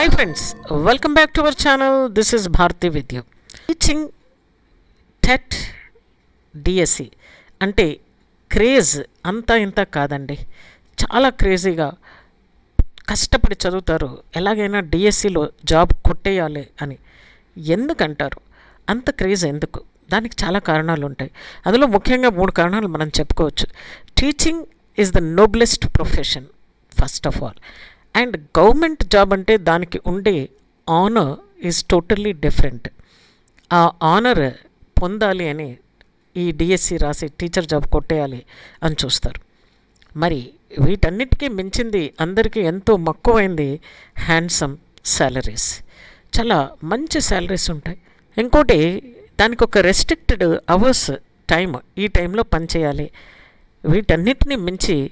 Hi friends welcome back to our channel this is Bharathi Vidya teaching TET DSC అంటే craze అంతా ఇంత కాదండి. చాలా క్రేజీగా కష్టపడి చదువుతారు. ఎలాగైనా డిఎస్సిలో జాబ్ కొట్టేయాలి అని. ఎందుకంటారు? అంత క్రేజ్ ఎందుకు? దానికి చాలా కారణాలు ఉంటాయి. అందులో ముఖ్యంగా మూడు కారణాలు మనం చెప్పుకోవచ్చు. Teaching is the noblest profession first of all and government job అంటే దానికి ఉండే ఆనర్ ఈజ్ టోటల్లీ డిఫరెంట్ ఆ ఆనర్ పొందాలి అని ఈ డిఎస్సి రాసి టీచర్ జాబ్ కొట్టేయాలి అని చూస్తారు. మరి వీటన్నిటికీ మించింది అందరికీ ఎంతో మక్కువైంది హ్యాండ్సమ్ శాలరీస్ చాలా మంచి శాలరీస్ ఉంటాయి. ఇంకోటి దానికి ఒక రెస్ట్రిక్టెడ్ అవర్స్ టైం ఈ టైంలో పనిచేయాలి. వీటన్నిటిని మించి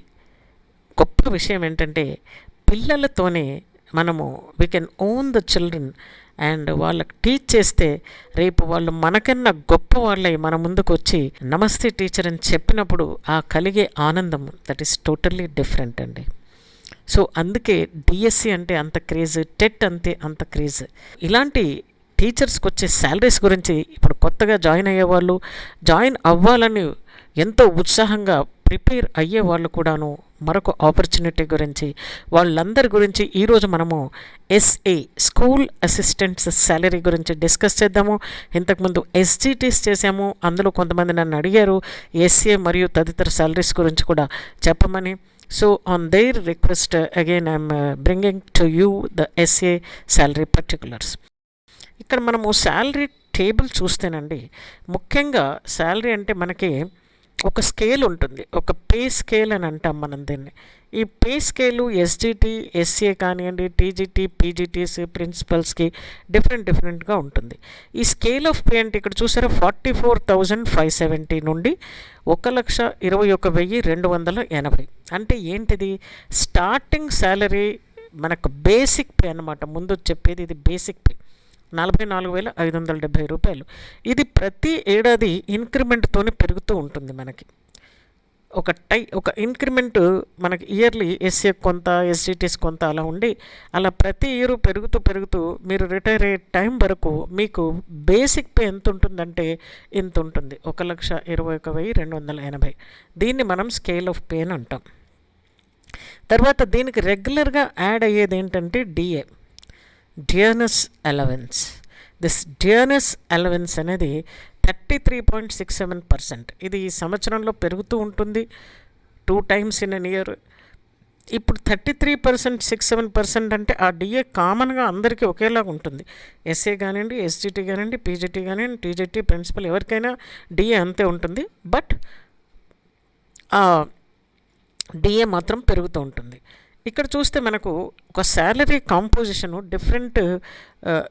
గొప్ప విషయం ఏంటంటే పిల్లలతోనే మనము we can own the children and వాళ్ళకి టీచ్ చేస్తే రేపు వాళ్ళు మనకన్నా గొప్ప వాళ్ళై మన ముందుకు వచ్చి నమస్తే టీచర్ అని చెప్పినప్పుడు ఆ కలిగే ఆనందం దట్ ఈస్ టోటల్లీ డిఫరెంట్ అండి. సో అందుకే డిఎస్సి అంటే అంత క్రేజ్ టెట్ అంతే అంత క్రేజ్ ఇలాంటి టీచర్స్కి వచ్చే శాలరీస్ గురించి ఇప్పుడు కొత్తగా జాయిన్ అయ్యేవాళ్ళు జాయిన్ అవ్వాలని ఎంతో ఉత్సాహంగా ప్రిపేర్ అయ్యే వాళ్ళు కూడాను మరొక ఆపర్చునిటీ గురించి వాళ్ళందరి గురించి ఈరోజు మనము ఎస్ఏ స్కూల్ అసిస్టెంట్స్ శాలరీ గురించి డిస్కస్ చేద్దాము. ఇంతకుముందు ఎస్జిటీస్ చేసాము అందులో కొంతమంది నన్ను అడిగారు ఎస్ఏ మరియు తదితర శాలరీస్ గురించి కూడా చెప్పమని. So on their request again I'm bringing to you the SA salary particulars ఇక్కడ మనము శాలరీ టేబుల్ చూస్తేనండి ముఖ్యంగా శాలరీ అంటే మనకి ఒక స్కేల్ ఉంటుంది. ఒక పే స్కేల్ అని అంటాం మనం దీన్ని. ఈ పే స్కేలు ఎస్జిటి ఎస్సీఏ కానివ్వండి టీజీటీ పీజీటీస్ ప్రిన్సిపల్స్కి డిఫరెంట్ డిఫరెంట్గా ఉంటుంది. ఈ స్కేల్ ఆఫ్ పే అంటే ఇక్కడ చూసారా? Forty four thousand five seventy నుండి ఒక లక్ష ఇరవై ఒక వెయ్యి రెండు వందల ఎనభై. అంటే ఏంటిది? స్టార్టింగ్ శాలరీ మనకు బేసిక్ పే అనమాట ముందు చెప్పేది ఇది బేసిక్ పే నలభై నాలుగు వేల ఐదు వందల డెబ్భై రూపాయలు. ఇది ప్రతి ఏడాది ఇంక్రిమెంట్తోనే పెరుగుతూ ఉంటుంది మనకి. ఒక టై ఒక ఇంక్రిమెంట్ మనకి ఇయర్లీ ఎస్సీ కొంత ఎస్సీటీస్ కొంత అలా ఉండి అలా ప్రతి ఇయర్ పెరుగుతూ పెరుగుతూ మీరు రిటైర్ అయ్యే టైం వరకు మీకు బేసిక్ పే ఎంత ఉంటుందంటే ఇంత ఉంటుంది. ఒక లక్ష ఇరవై ఒక వెయ్యి రెండు వందల ఎనభై. దీన్ని మనం స్కేల్ ఆఫ్ పే అని అంటాం. తర్వాత దీనికి రెగ్యులర్గా యాడ్ అయ్యేది ఏంటంటే D A dearness allowance this dearness allowance అనేది thirty three point six seven percent ఇది ఈ సంవత్సరంలో పెరుగుతూ ఉంటుంది. Two times in an year ఇప్పుడు thirty three percent six seven percent అంటే ఆ డిఏ కామన్గా అందరికీ ఒకేలాగా ఉంటుంది. ఎస్ఏ కానివ్వండి ఎస్జిటి కానివ్వండి పీజీటీ కానివ్వండి టీజీటీ ప్రిన్సిపల్ ఎవరికైనా డిఏ అంతే ఉంటుంది. బట్ డిఏ మాత్రం పెరుగుతూ ఉంటుంది. ఇక్కడ చూస్తే మనకు ఒక శాలరీ కాంపోజిషన్ డిఫరెంట్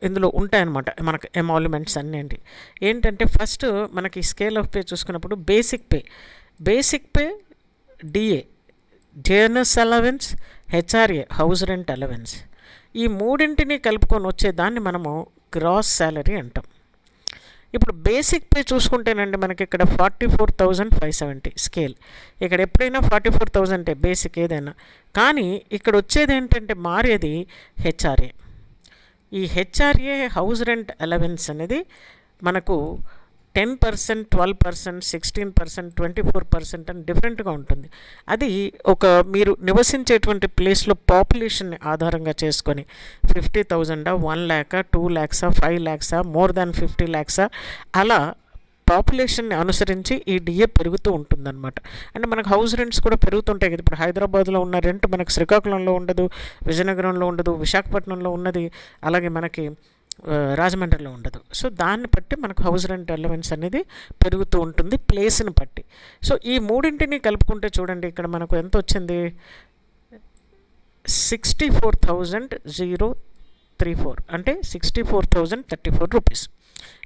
ఇందులో ఉంటాయన్నమాట. మనకు ఎమాల్యుమెంట్స్ అన్నీ ఏంటంటే ఫస్ట్ మనకి స్కేల్ ఆఫ్ పే చూసుకున్నప్పుడు basic pay basic pay DA dearness allowance HRA house rent allowance ఈ మూడింటిని కలుపుకొని వచ్చేదాన్ని మనము గ్రాస్ శాలరీ అంటాం. ఇప్పుడు బేసిక్ పే చూసుకుంటేనండి మనకి ఇక్కడ forty four thousand five seventy scale ఇక్కడ ఎప్పుడైనా ఫార్టీ ఫోర్ థౌజండ్ బేసిక్ ఏదైనా. కానీ ఇక్కడ వచ్చేది ఏంటంటే మారేది హెచ్ఆర్ఏ ఈ హెచ్ఆర్ఏ హౌస్ రెంట్ అలవెన్స్ అనేది మనకు ten percent twelve percent sixteen percent twenty four percent అని డిఫరెంట్గా ఉంటుంది. అది ఒక మీరు నివసించేటువంటి ప్లేస్లో పాపులేషన్ని ఆధారంగా చేసుకొని ఫిఫ్టీ థౌజండా వన్ ల్యాకా టూ ల్యాక్సా ఫైవ్ ల్యాక్సా మోర్ దాన్ ఫిఫ్టీ ల్యాక్సా అలా పాపులేషన్ని అనుసరించి ఈ డిఏ పెరుగుతూ ఉంటుందన్నమాట. అంటే మనకు హౌస్ రెంట్స్ కూడా పెరుగుతుంటాయి కదా. ఇప్పుడు హైదరాబాద్లో ఉన్న రెంట్ మనకు శ్రీకాకుళంలో ఉండదు విజయనగరంలో ఉండదు విశాఖపట్నంలో ఉన్నది అలాగే మనకి రాజమండ్రిలో ఉండదు. సో దాన్ని బట్టి మనకు హౌస్ రెంట్ అలవెన్స్ అనేది పెరుగుతూ ఉంటుంది ప్లేస్ని బట్టి. సో ఈ మూడింటిని కలుపుకుంటే చూడండి ఇక్కడ మనకు ఎంత వచ్చింది? Sixty four thousand zero three four అంటే sixty four thousand thirty four rupees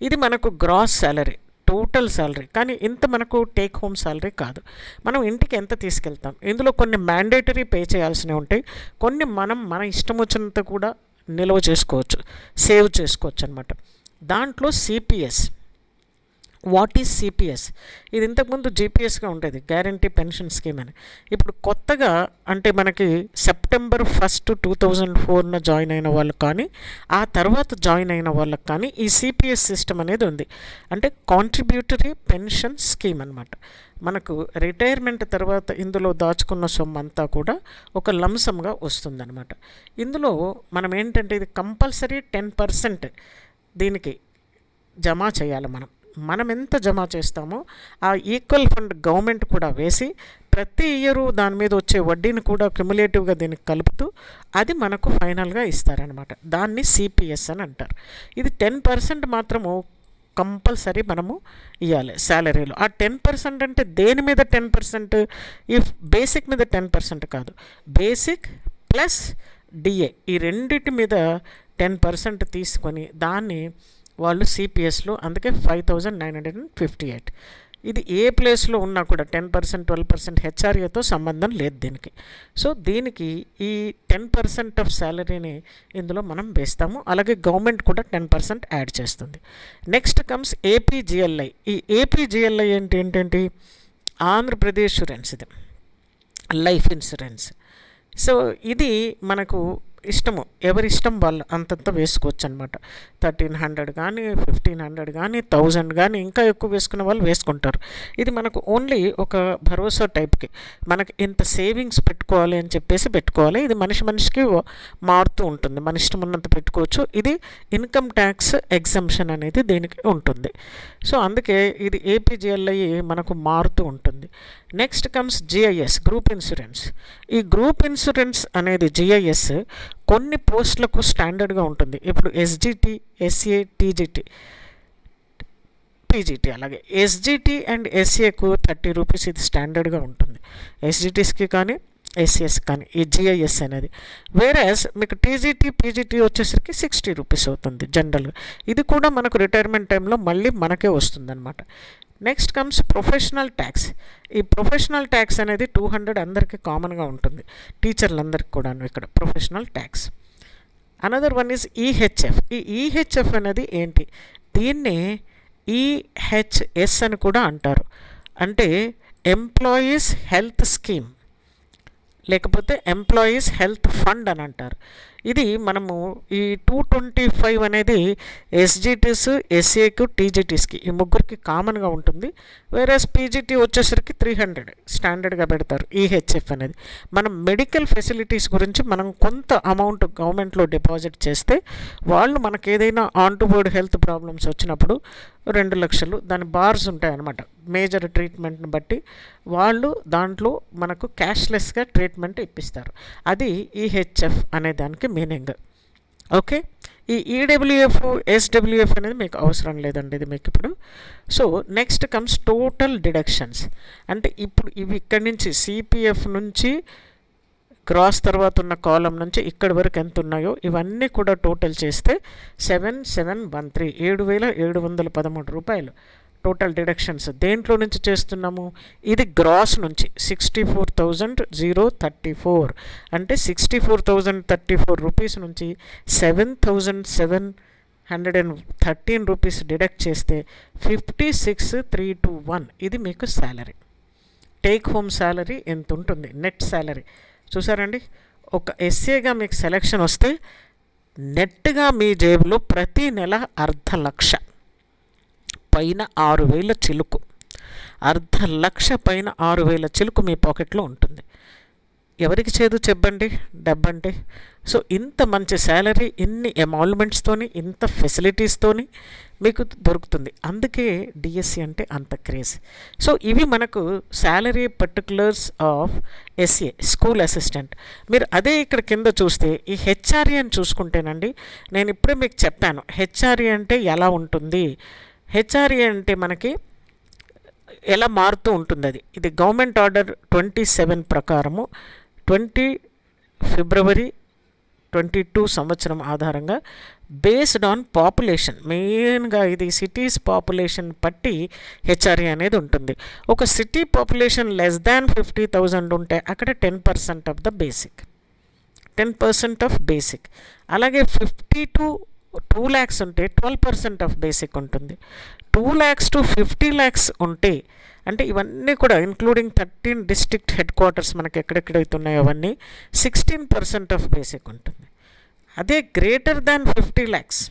ఇది మనకు గ్రాస్ శాలరీ టోటల్ శాలరీ కానీ ఇంత మనకు టేక్ హోమ్ శాలరీ కాదు. మనం ఇంటికి ఎంత తీసుకెళ్తాం? ఇందులో కొన్ని మ్యాండేటరీ పే చేయాల్సినవి ఉంటాయి. కొన్ని మనం మన ఇష్టం వచ్చినంత కూడా నిల్వ చేసుకోవచ్చు సేవ్ చేసుకోవచ్చు అనమాట దాంట్లో సిపిఎస్ వాట్ ఈజ్ సిపిఎస్ ఇది ఇంతకుముందు జీపీఎస్గా ఉండేది గ్యారంటీ పెన్షన్ స్కీమ్ అని. ఇప్పుడు కొత్తగా అంటే మనకి సెప్టెంబర్ ఫస్ట్ టూ థౌజండ్ ఫోర్న జాయిన్ అయిన వాళ్ళకి కానీ ఆ తర్వాత జాయిన్ అయిన వాళ్ళకి కానీ ఈ సిపిఎస్ సిస్టమ్ అనేది ఉంది. అంటే కాంట్రిబ్యూటరీ పెన్షన్ స్కీమ్ అనమాట మనకు రిటైర్మెంట్ తర్వాత ఇందులో దాచుకున్న సొమ్ము అంతా కూడా ఒక లంసంగా వస్తుందన్నమాట. ఇందులో మనం ఏంటంటే ఇది కంపల్సరీ టెన్ పర్సెంట్ దీనికి జమ చేయాలి మనం. మనం ఎంత జమ చేస్తామో ఆ ఈక్వల్ ఫండ్ గవర్నమెంట్ కూడా వేసి ప్రతి ఇయరు దాని మీద వచ్చే వడ్డీని కూడా క్యుములేటివ్గా దీనికి కలుపుతూ అది మనకు ఫైనల్గా ఇస్తారనమాట దాన్ని సిపిఎస్ అని అంటారు. ఇది టెన్ పర్సెంట్ మాత్రము కంపల్సరీ మనము ఇవ్వాలి శాలరీలో. ఆ టెన్ పర్సెంట్ అంటే దేని మీద టెన్ పర్సెంట్? ఈ బేసిక్ మీద టెన్ పర్సెంట్ కాదు. Basic plus DA. ఈ రెండింటి మీద టెన్ పర్సెంట్ తీసుకొని దాన్ని వాళ్ళు సిపిఎస్లో అందుకే five thousand nine hundred and fifty eight ఇది ఏ ప్లేస్లో ఉన్నా కూడా టెన్ పర్సెంట్ ట్వెల్వ్ పర్సెంట్ హెచ్ఆర్ఏతో సంబంధం లేదు దీనికి. సో దీనికి ఈ టెన్ పర్సెంట్ ఆఫ్ శాలరీని ఇందులో మనం వేస్తాము. అలాగే గవర్నమెంట్ కూడా టెన్ పర్సెంట్ యాడ్ చేస్తుంది. నెక్స్ట్ కమ్స్ ఏపీజిఎల్ఐ ఈ ఏపీజిఎల్ఐ ఏంటి ఏంటంటే? ఆంధ్రప్రదేశ్ ఇన్సూరెన్స్ ఇది లైఫ్ ఇన్సూరెన్స్. సో ఇది మనకు ఇష్టము. ఎవరి ఇష్టం వాళ్ళు అంతంత వేసుకోవచ్చు అనమాట థర్టీన్ హండ్రెడ్ కానీ ఫిఫ్టీన్ హండ్రెడ్ కానీ థౌజండ్ కానీ ఇంకా ఎక్కువ వేసుకున్న వాళ్ళు వేసుకుంటారు. ఇది మనకు ఓన్లీ ఒక భరోసా టైప్కి. మనకి ఇంత సేవింగ్స్ పెట్టుకోవాలి అని చెప్పేసి పెట్టుకోవాలి. ఇది మనిషి మనిషికి మారుతూ ఉంటుంది. మన ఇష్టం ఉన్నంత పెట్టుకోవచ్చు. ఇది ఇన్కమ్ ట్యాక్స్ ఎగ్జంప్షన్ అనేది దీనికి ఉంటుంది. సో అందుకే ఇది ఏపీజీఎల్ఐ మనకు మారుతూ ఉంటుంది. Next comes GIS group insurance. ఈ గ్రూప్ ఇన్సూరెన్స్ అనేది జిఐఎస్ కొన్ని పోస్టులకు స్టాండర్డ్గా ఉంటుంది. ఇప్పుడు ఎస్జిటి ఎస్ఏ టీజీటీ పీజీటీ అలాగే ఎస్జిటి అండ్ ఎస్ఏకు థర్టీ రూపీస్ ఇది స్టాండర్డ్గా ఉంటుంది. ఎస్జిటీస్కి కానీ ఎస్ఎస్ కానీ ఈ జిఐఎస్ అనేది. వేరేస్ మీకు టీజీటీ పీజీటీ వచ్చేసరికి సిక్స్టీ రూపీస్ అవుతుంది జనరల్గా ఇది కూడా మనకు రిటైర్మెంట్ టైంలో మళ్ళీ మనకే వస్తుందన్నమాట. నెక్స్ట్ కమ్స్ ప్రొఫెషనల్ ట్యాక్స్ ఈ ప్రొఫెషనల్ ట్యాక్స్ అనేది టూ హండ్రెడ్ అందరికీ కామన్గా ఉంటుంది. టీచర్లందరికీ కూడాను ఇక్కడ professional tax another one is EHF ఈ ఈహెచ్ఎఫ్ అనేది ఏంటి? దీన్ని ఈహెచ్ఎస్ అని కూడా అంటారు. అంటే ఎంప్లాయీస్ హెల్త్ స్కీమ్ లేకపోతే ఎంప్లాయీస్ హెల్త్ ఫండ్ అని అంటారు. ఇది మనము ఈ టూ ట్వంటీ ఫైవ్ అనేది ఎస్జిటీస్ ఎస్ఏకు టీజీటీస్కి ఈ ముగ్గురికి కామన్గా ఉంటుంది. వేరే పీజీటీ వచ్చేసరికి త్రీ హండ్రెడ్ స్టాండర్డ్గా పెడతారు ఈహెచ్ఎఫ్ అనేది. మనం మెడికల్ ఫెసిలిటీస్ గురించి మనం కొంత అమౌంట్ గవర్నమెంట్లో డిపాజిట్ చేస్తే వాళ్ళు మనకు ఏదైనా on to board health problems వచ్చినప్పుడు రెండు లక్షలు. దాని బార్స్ ఉంటాయన్నమాట. మేజర్ ట్రీట్మెంట్ని బట్టి వాళ్ళు దాంట్లో మనకు క్యాష్లెస్గా ట్రీట్మెంట్ ఇప్పిస్తారు. అది ఈహెచ్ఎఫ్ అనే దానికి మీనింగ్ ఓకే ఈ ఈడబ్ల్యూఎఫ్ ఎస్డబ్ల్యూఎఫ్ అనేది మీకు అవసరం లేదండి ఇది మీకు ఇప్పుడు. So next comes total deductions అంటే ఇప్పుడు ఇవి ఇక్కడి నుంచి సిపిఎఫ్ నుంచి క్రాస్ తర్వాత ఉన్న కాలం నుంచి ఇక్కడి వరకు ఎంత ఉన్నాయో ఇవన్నీ కూడా టోటల్ చేస్తే సెవెన్ సెవెన్ వన్ త్రీ ఏడు వేల ఏడు వందల పదమూడు రూపాయలు. టోటల్ డిడక్షన్స్ దేంట్లో నుంచి చేస్తున్నాము? ఇది గ్రాస్ నుంచి sixty four thousand zero thirty four. అంటే sixty four thousand thirty four rupees నుంచి seven thousand seven hundred and thirteen rupees deduct చేస్తే fifty six three two one. ఇది మీకు శాలరీ టేక్ హోమ్ శాలరీ ఎంత ఉంటుంది? నెట్ శాలరీ చూసారండి? ఒక ఎస్ఏగా మీకు సెలెక్షన్ వస్తే నెట్గా మీ జేబులో ప్రతి నెల అర్ధ లక్ష పైన ఆరు వేల చిలుకు. అర్ధ లక్ష పైన ఆరు వేల చిలుకు మీ పాకెట్లో ఉంటుంది. ఎవరికి చేదు చెప్పండి? డబ్బంటే. సో ఇంత మంచి శాలరీ ఇన్ని అమౌల్మెంట్స్తోని ఇంత ఫెసిలిటీస్తోని మీకు దొరుకుతుంది. అందుకే డిఎస్సి అంటే అంత క్రేజ్ సో ఇవి మనకు salary particulars of SA school assistant మీరు అదే ఇక్కడ కింద చూస్తే ఈ హెచ్ఆర్ఏ అని చూసుకుంటేనండి నేను ఇప్పుడే మీకు చెప్పాను హెచ్ఆర్ఏ అంటే ఎలా ఉంటుంది? హెచ్ఆర్ఏ అంటే మనకి ఎలా మారుతూ ఉంటుంది అది ఇది గవర్నమెంట్ ఆర్డర్ ట్వంటీ సెవెన్ ప్రకారము ట్వంటీ ఫిబ్రవరి ట్వంటీ టూ సంవత్సరం ఆధారంగా బేస్డ్ ఆన్ పాపులేషన్. మెయిన్గా ఇది సిటీస్ పాపులేషన్ బట్టి హెచ్ఆర్ఏ అనేది ఉంటుంది. ఒక city population less than fifty thousand ఉంటే అక్కడ ten percent of the basic. Ten percent of basic. అలాగే ఫిఫ్టీ టు టూ ల్యాక్స్ ఉంటే ట్వెల్వ్ పర్సెంట్ ఆఫ్ బేసిక్ ఉంటుంది. Two lakhs to fifty lakhs ఉంటే అంటే ఇవన్నీ కూడా including thirteen district headquarters మనకి ఎక్కడెక్కడైతే ఉన్నాయో అవన్నీ సిక్స్టీన్ పర్సెంట్ ఆఫ్ బేసిక్ ఉంటుంది. అదే గ్రేటర్ దాన్ ఫిఫ్టీ ల్యాక్స్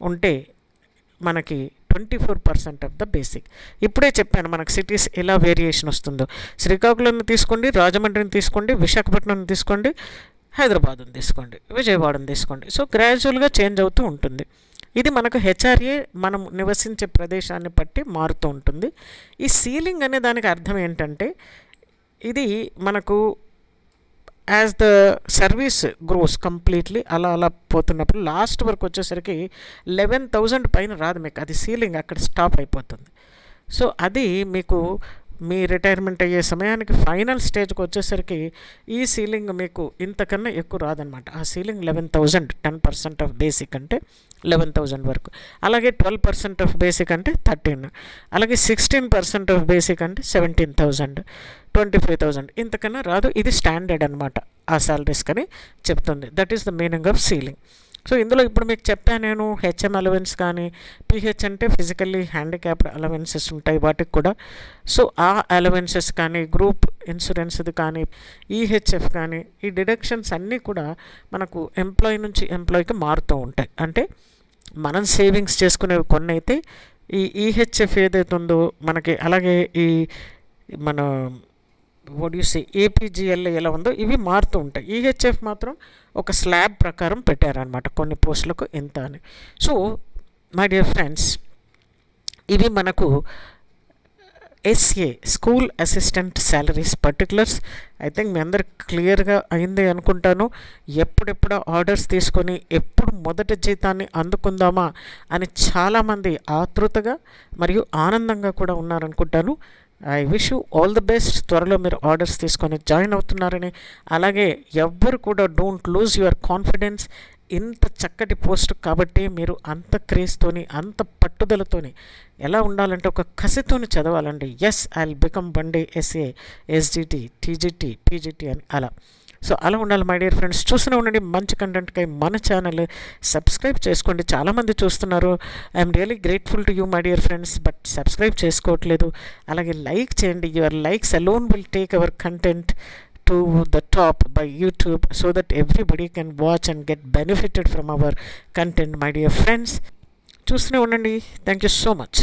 ఉంటే మనకి twenty four percent of the basic. ఇప్పుడే చెప్పాను మనకు సిటీస్ ఎలా వేరియేషన్ వస్తుందో. శ్రీకాకుళం తీసుకోండి రాజమండ్రిని తీసుకోండి విశాఖపట్నం తీసుకోండి హైదరాబాద్ని తీసుకోండి విజయవాడని తీసుకోండి. సో గ్రాడ్యువల్గా చేంజ్ అవుతూ ఉంటుంది. ఇది మనకు హెచ్ఆర్ఏ మనం నివసించే ప్రదేశాన్ని బట్టి మారుతూ ఉంటుంది. ఈ సీలింగ్ అనే దానికి అర్థం ఏంటంటే ఇది మనకు as the service grows completely అలా అలా పోతున్నప్పుడు లాస్ట్ వరకు వచ్చేసరికి లెవెన్ థౌజండ్ పైన రాదు మీకు. అది సీలింగ్ అక్కడ స్టాప్ అయిపోతుంది. సో అది మీకు మీ రిటైర్మెంట్ అయ్యే సమయానికి ఫైనల్ స్టేజ్కి వచ్చేసరికి ఈ సీలింగ్ మీకు ఇంతకన్నా ఎక్కువ రాదనమాట ఆ ceiling eleven thousand ten percent of basic అంటే లెవెన్ థౌజండ్ వరకు. అలాగే ట్వెల్వ్ పర్సెంట్ ఆఫ్ బేసిక్ అంటే థర్టీన్ అలాగే సిక్స్టీన్ పర్సెంట్ ఆఫ్ బేసిక్ అంటే seventeen thousand twenty five thousand ఇంతకన్నా రాదు. ఇది స్టాండర్డ్ అనమాట ఆ శాలరీస్ అని చెప్తుంది. That is the meaning of ceiling so ఇందులో ఇప్పుడు మీకు చెప్పాను నేను హెచ్ఎం అలవెన్స్ కానీ పిహెచ్ అంటే ఫిజికల్లీ హ్యాండిక్యాప్డ్ అలవెన్సెస్ ఉంటాయి వాటికి కూడా. సో ఆ అలవెన్సెస్ కానీ గ్రూప్ ఇన్సూరెన్స్ది కానీ ఈహెచ్ఎఫ్ కానీ ఈ డిడక్షన్స్ అన్నీ కూడా మనకు ఎంప్లాయీ నుంచి ఎంప్లాయీకి మారుతూ ఉంటాయి. అంటే మనం సేవింగ్స్ చేసుకునేవి కొన్ని అయితే ఈ ఈహెచ్ఎఫ్ ఏదైతే ఉందో మనకి అలాగే ఈ మన ఒడిసి ఏపీజీఎల్ ఎలా ఉందో ఇవి మారుతూ ఉంటాయి. ఈహెచ్ఎఫ్ మాత్రం ఒక స్లాబ్ ప్రకారం పెట్టారనమాట కొన్ని పోస్టులకు ఎంత అని. సో మై డియర్ ఫ్రెండ్స్ ఇవి మనకు SA school assistant salaries particulars I think మీ అందరికి క్లియర్గా అయింది అనుకుంటాను. ఎప్పుడెప్పుడు ఆర్డర్స్ తీసుకొని ఎప్పుడు మొదటి జీతాన్ని అందుకుందామా అని చాలామంది ఆతృతగా మరియు ఆనందంగా కూడా ఉన్నారనుకుంటాను. I wish you all the best. త్వరలో మీరు ఆర్డర్స్ తీసుకొని జాయిన్ అవుతున్నారని. అలాగే ఎవ్వరు కూడా డోంట్ లూజ్ యువర్ కాన్ఫిడెన్స్. ఇంత చక్కటి పోస్ట్ కాబట్టి మీరు అంత క్రేజ్తోని అంత పట్టుదలతోని ఎలా ఉండాలంటే ఒక కసితోని చదవాలండి. ఎస్ ఐ బికమ్ బండే ఎస్ఏ ఎస్జిటి టీజీటీ పీజిటి అని అలా. సో అలా ఉండాలి మై డియర్ ఫ్రెండ్స్ చూస్తూనే ఉండండి. మంచి కంటెంట్కై మన ఛానల్ సబ్స్క్రైబ్ చేసుకోండి. చాలామంది చూస్తున్నారు. I'm really grateful to you my dear friends but subscribe చేసుకోవట్లేదు. అలాగే లైక్ చేయండి. Your likes alone will take our content to the top by YouTube so that everybody can watch and get benefited from our content my dear friends చూస్తూనే ఉండండి. Thank you so much